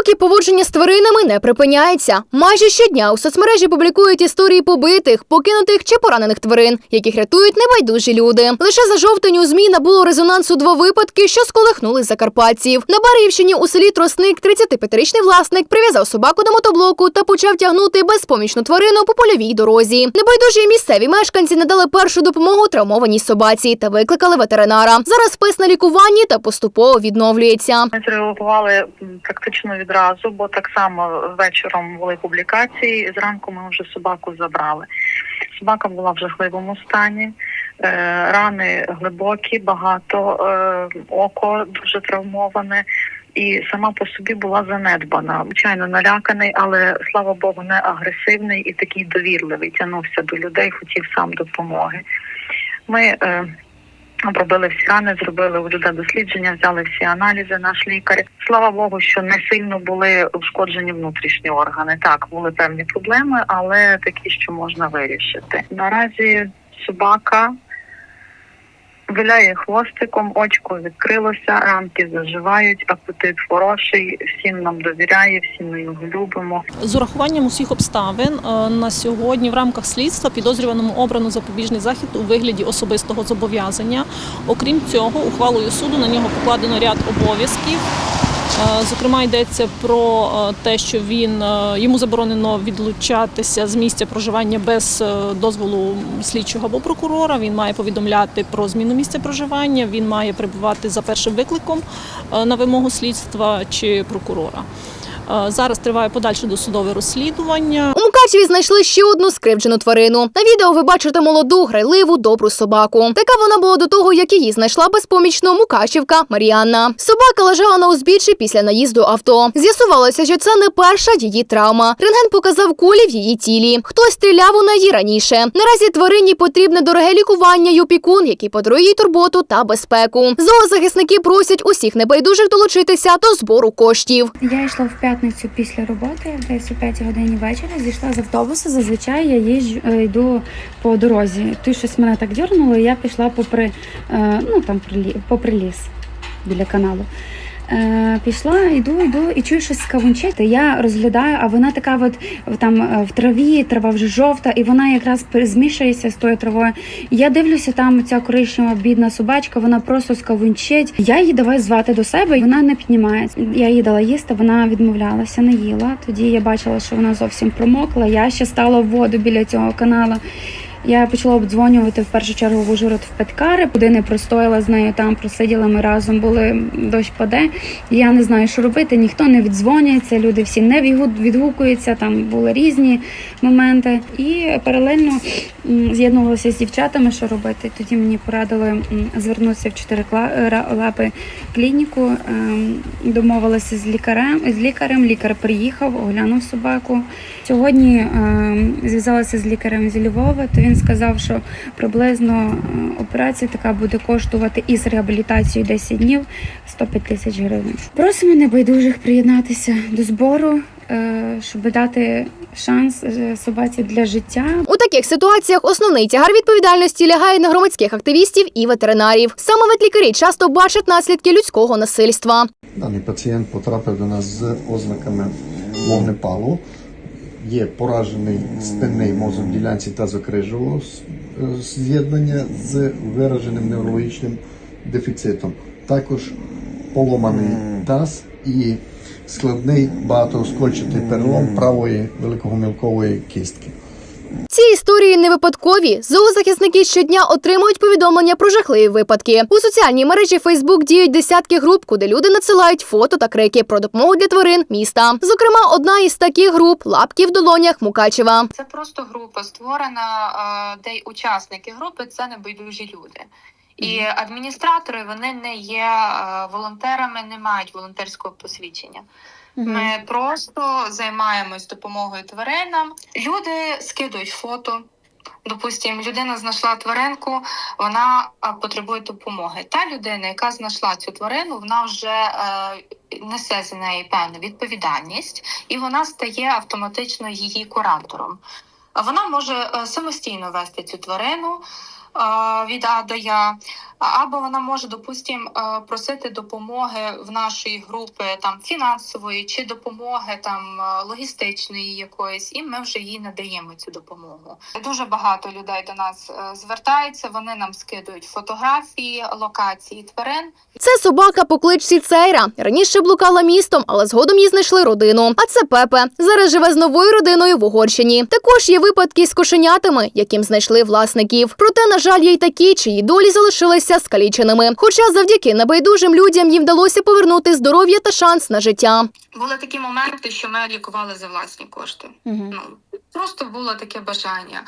Жорстокі поводження з тваринами не припиняється. Майже щодня у соцмережі публікують історії побитих, покинутих чи поранених тварин, яких рятують небайдужі люди. Лише за жовтень у змі набуло резонансу два випадки, що сколихнули закарпатців. На Бариївщині у селі Тросник 35-річний власник прив'язав собаку до мотоблоку та почав тягнути безпомічну тварину по польовій дорозі. Небайдужі місцеві мешканці надали першу допомогу травмованій собаці та викликали ветеринара. Зараз пес на лікуванні та поступово відновлюється. Ми зреагували м, практично відразу, бо так само вечором були публікації. Зранку ми вже собаку забрали. Собака була в жахливому стані, е, рани глибокі, багато, е, око дуже травмоване. І сама по собі була занедбана. Звичайно, наляканий, але слава Богу, не агресивний і такий довірливий. Тягнувся до людей, хотів сам допомоги. Ми е, Обробили всі рани, зробили у людей дослідження, взяли всі аналізи, наш лікар. Слава Богу, що не сильно були ушкоджені внутрішні органи. Так, були певні проблеми, але такі, що можна вирішити. Наразі собака виляє хвостиком, очко відкрилося, ранки заживають, апетит хороший, всім нам довіряє, всі ми його любимо. З урахуванням усіх обставин е, на сьогодні в рамках слідства підозрюваному обрано запобіжний захід у вигляді особистого зобов'язання. Окрім цього, ухвалою суду на нього покладено ряд обов'язків. Е, Зокрема, йдеться про е, те, що він е, йому заборонено відлучатися з місця проживання без дозволу слідчого або прокурора. Він має повідомляти про зміну місця проживання. Він має прибувати за першим викликом на вимогу слідства чи прокурора. Е, Зараз триває подальше досудове розслідування. У Мукачеві знайшли ще одну скривджену тварину. На відео ви бачите молоду, грайливу, добру собаку. Така вона була до того, як її знайшла безпомічно Мукачівка Маріанна. Собака лежала на узбіччі після наїзду авто. З'ясувалося, що це не перша її травма. Рентген показав кулі в її тілі. Хтось стріляв у неї раніше. Наразі тварині потрібне дороге лікування й опікун, який подарує їй турботу та безпеку. Зоозахисники просять усіх небайдужих долучитися до збору коштів. Я йшла в п'ятницю після роботи, десь о 5 годині вечора. Зійшла з автобуса. Зазвичай я їжджу, е, йду по дорозі. Ти щось мене так дьорнуло, і я пішла попри, е, ну там попри ліс біля каналу. Е, пішла, йду, йду і чую щось скавунчити. Я розглядаю, а вона така от там е, в траві, трава вже жовта, і вона якраз змішується з тою травою. Я дивлюся, там ця коричнева бідна собачка, вона просто скавунчить. Я її давай звати до себе, і вона не піднімається. Я їй дала їсти, вона відмовлялася, не їла. Тоді я бачила, що вона зовсім промокла. Я ще стала в воду біля цього каналу. Я почала обдзвонювати в першу чергу в Ужгород в Петкари, куди не простояла з нею там, просиділа ми разом, були дощ паде. Я не знаю, що робити, ніхто не віддзвонюється, люди всі не відгукуються, там були різні моменти. І паралельно з'єднувалася з дівчатами, що робити. Тоді мені порадили звернутися в чотири кла- лапи клініку, ем, домовилася з лікарем. З лікарем. Лікар приїхав, оглянув собаку. Сьогодні ем, зв'язалася з лікарем зі Львова, то він сказав, що приблизно е, операція така буде коштувати із реабілітацією 10 днів 105 тисяч гривень. Просимо небайдужих приєднатися до збору, е, щоб дати шанс е, собаці для життя. У таких ситуаціях основний тягар відповідальності лягає на громадських активістів і ветеринарів. Саме ветлікарі часто бачать наслідки людського насильства. Даний пацієнт потрапив до нас з ознаками вогнепалу. Є поражений спинний мозок ділянці тазокрижового с- е, з'єднання з вираженим неврологічним дефіцитом. Також поломаний таз і складний багатооскольчатий перелом правої великогомілкової кістки. Ці історії не випадкові. Зоозахисники щодня отримують повідомлення про жахливі випадки. У соціальній мережі Facebook діють десятки груп, куди люди надсилають фото та крики про допомогу для тварин міста. Зокрема, одна із таких груп лапки в долонях Мукачева. Це просто група створена, е, де учасники групи це небайдужі люди. І адміністратори вони не є е, волонтерами, не мають волонтерського посвідчення. Ми просто займаємось допомогою тваринам. Люди скидують фото. Допустимо, людина знайшла тваринку, вона потребує допомоги. Та людина, яка знайшла цю тварину, вона вже е, несе за неї певну відповідальність, і вона стає автоматично її куратором. Вона може е, самостійно вести цю тварину е, від А до Я. Або вона може, допустимо, е, просити допомоги в нашої групи там фінансової чи допомоги там е, логістичної якоїсь, і ми вже їй надаємо цю допомогу. Дуже багато людей до нас е, звертаються. Вони нам скидують фотографії, локації тварин. Це собака по кличці Цейра. Раніше блукала містом, але згодом їй знайшли родину. А це Пепе. Зараз живе з новою родиною в Угорщині. Також є випадки з кошенятами, яким знайшли власників. Проте, на жаль, є й такі, чиї долі залишилися скаліченими. Хоча завдяки небайдужим людям їм вдалося повернути здоров'я та шанс на життя. Були такі моменти, що ми лікували за власні кошти. Ну просто було таке бажання.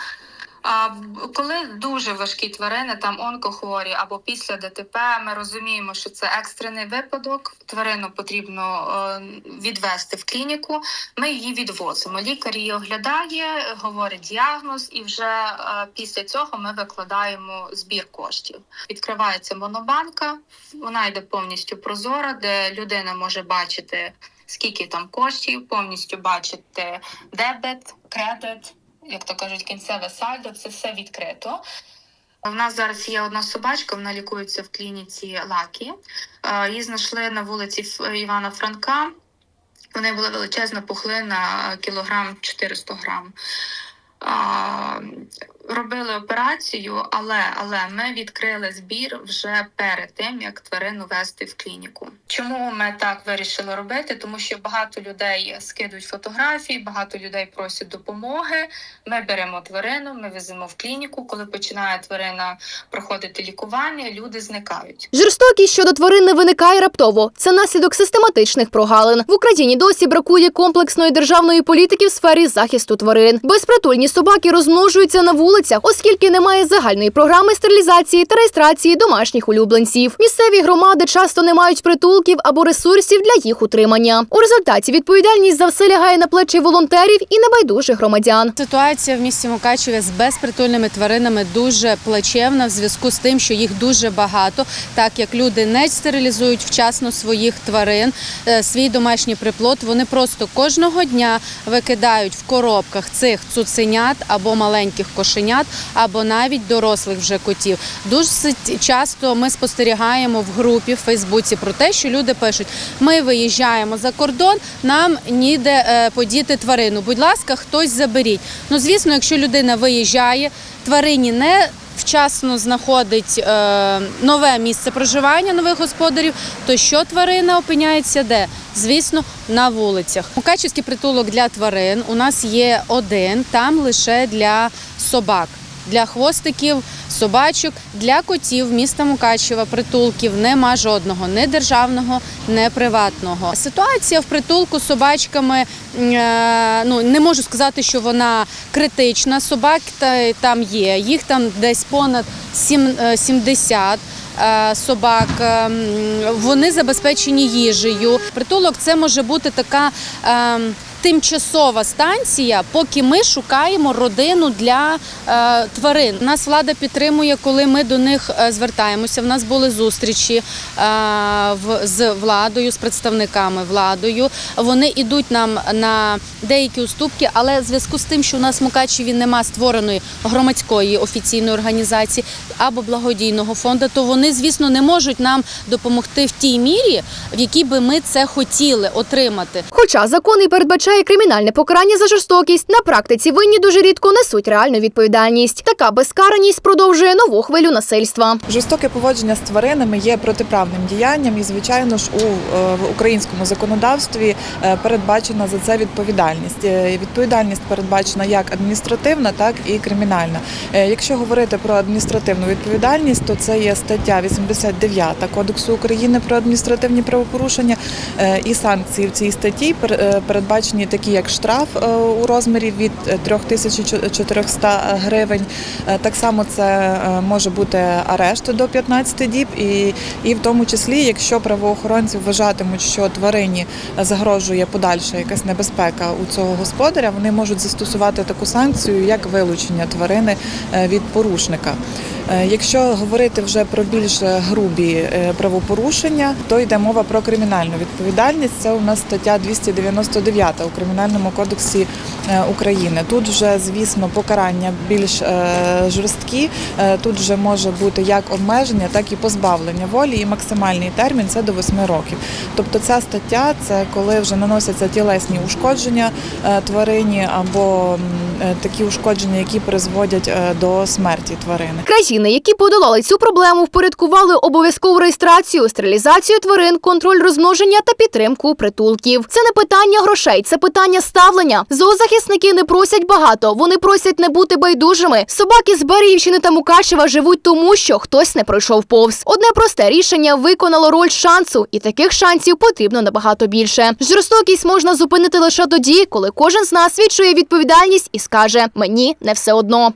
А коли дуже важкі тварини, там онкохворі або після ДТП, ми розуміємо, що це екстрений випадок. Тварину потрібно е, відвести в клініку. Ми її відвозимо. Лікар її оглядає, говорить діагноз, і вже е, після цього ми викладаємо збір коштів. Відкривається монобанка, вона йде повністю прозора, де людина може бачити скільки там коштів, повністю бачити дебет, кредит, як то кажуть, кінцеве сальдо, це все відкрито. У нас зараз є одна собачка, вона лікується в клініці Лакі. Е, Її знайшли на вулиці Івана Франка. Неї була величезна пухлина, е, кілограм 400 грам. Робили операцію, але, але ми відкрили збір вже перед тим, як тварину вести в клініку. Чому ми так вирішили робити? Тому що багато людей скидують фотографії, багато людей просять допомоги. Ми беремо тварину, ми веземо в клініку. Коли починає тварина проходити лікування, люди зникають. Жорстокість щодо тварин не виникає раптово. Це наслідок систематичних прогалин. В Україні досі бракує комплексної державної політики в сфері захисту тварин. Безпритульні собаки розмножуються на вулицях, оскільки немає загальної програми стерилізації та реєстрації домашніх улюбленців. Місцеві громади часто не мають притулків або ресурсів для їх утримання. У результаті відповідальність за все лягає на плечі волонтерів і небайдужих громадян. Ситуація в місті Мукачеві з безпритульними тваринами дуже плачевна в зв'язку з тим, що їх дуже багато, так як люди не стерилізують вчасно своїх тварин, е, свій домашній приплод. Вони просто кожного дня викидають в коробках цих цуценят або маленьких кошенят, або навіть дорослих вже котів. Дуже часто ми спостерігаємо в групі в Фейсбуці про те, що люди пишуть: ми виїжджаємо за кордон, нам ніде е, подіти тварину. Будь ласка, хтось заберіть. Ну, звісно, якщо людина виїжджає, тварині не вчасно знаходить е, нове місце проживання нових господарів, то що тварина опиняється де? Звісно, на вулицях. Мукачівський притулок для тварин у нас є один, там лише для собак. Для хвостиків, собачок, для котів міста Мукачева притулків нема жодного, не державного, не приватного. Ситуація в притулку з собачками е, ну не можу сказати, що вона критична. Собак та- там є. Їх там десь понад сім- е, 70 е, собак. Е, Вони забезпечені їжею. Притулок це може бути така. Тимчасова станція, поки ми шукаємо родину для е, тварин. Нас влада підтримує, коли ми до них е, звертаємося. В нас були зустрічі е, в, з владою, з представниками владою. Вони йдуть нам на деякі уступки, але в зв'язку з тим, що у нас в Мукачеві нема створеної громадської офіційної організації або благодійного фонду, то вони, звісно, не можуть нам допомогти в тій мірі, в якій би ми це хотіли отримати. Хоча закон і передбачає кримінальне покарання за жорстокість, на практиці винні дуже рідко несуть реальну відповідальність. Така безкараність продовжує нову хвилю насильства. Жорстоке поводження з тваринами є протиправним діянням, і звичайно ж у е, українському законодавстві е, передбачена за це відповідальність. Е, Відповідальність передбачена як адміністративна, так і кримінальна. Якщо говорити про адміністративну відповідальність, то це є стаття 89 Кодексу України про адміністративні правопорушення. І санкції в цій статті пер- е, такі, як штраф е, у розмірі від е, 3400 гривень. Е, Так само це е, може бути арешт до 15 діб, і, і в тому числі, якщо правоохоронці вважатимуть, що тварині загрожує подальша якась небезпека у цього господаря, вони можуть застосувати таку санкцію, як вилучення тварини е, від порушника. Е, Якщо говорити вже про більш грубі е, правопорушення, то йде мова про кримінальну відповідальність. Це у нас стаття 299 у Кримінальному кодексі е, України. Тут вже, звісно, покарання більш е, жорсткі. Е, Тут вже може бути як обмеження, так і позбавлення волі, і максимальний термін це до 8 років. Тобто ця стаття це коли вже наносяться тілесні ушкодження е, тварині або е, такі ушкодження, які призводять е, до смерті тварини. Країни, які подолали цю проблему, впорядкували обов'язкову реєстрацію, стерилізацію тварин, контроль розмноження та підтримку притулків. Це не питання грошей, це питання ставлення. Зоозахисники не просять багато, вони просять не бути байдужими. Собаки з Беріївщини та Мукачева живуть тому, що хтось не пройшов повз. Одне просте рішення виконало роль шансу, і таких шансів потрібно набагато більше. Жорстокість можна зупинити лише тоді, коли кожен з нас відчує відповідальність і скаже: мені не все одно.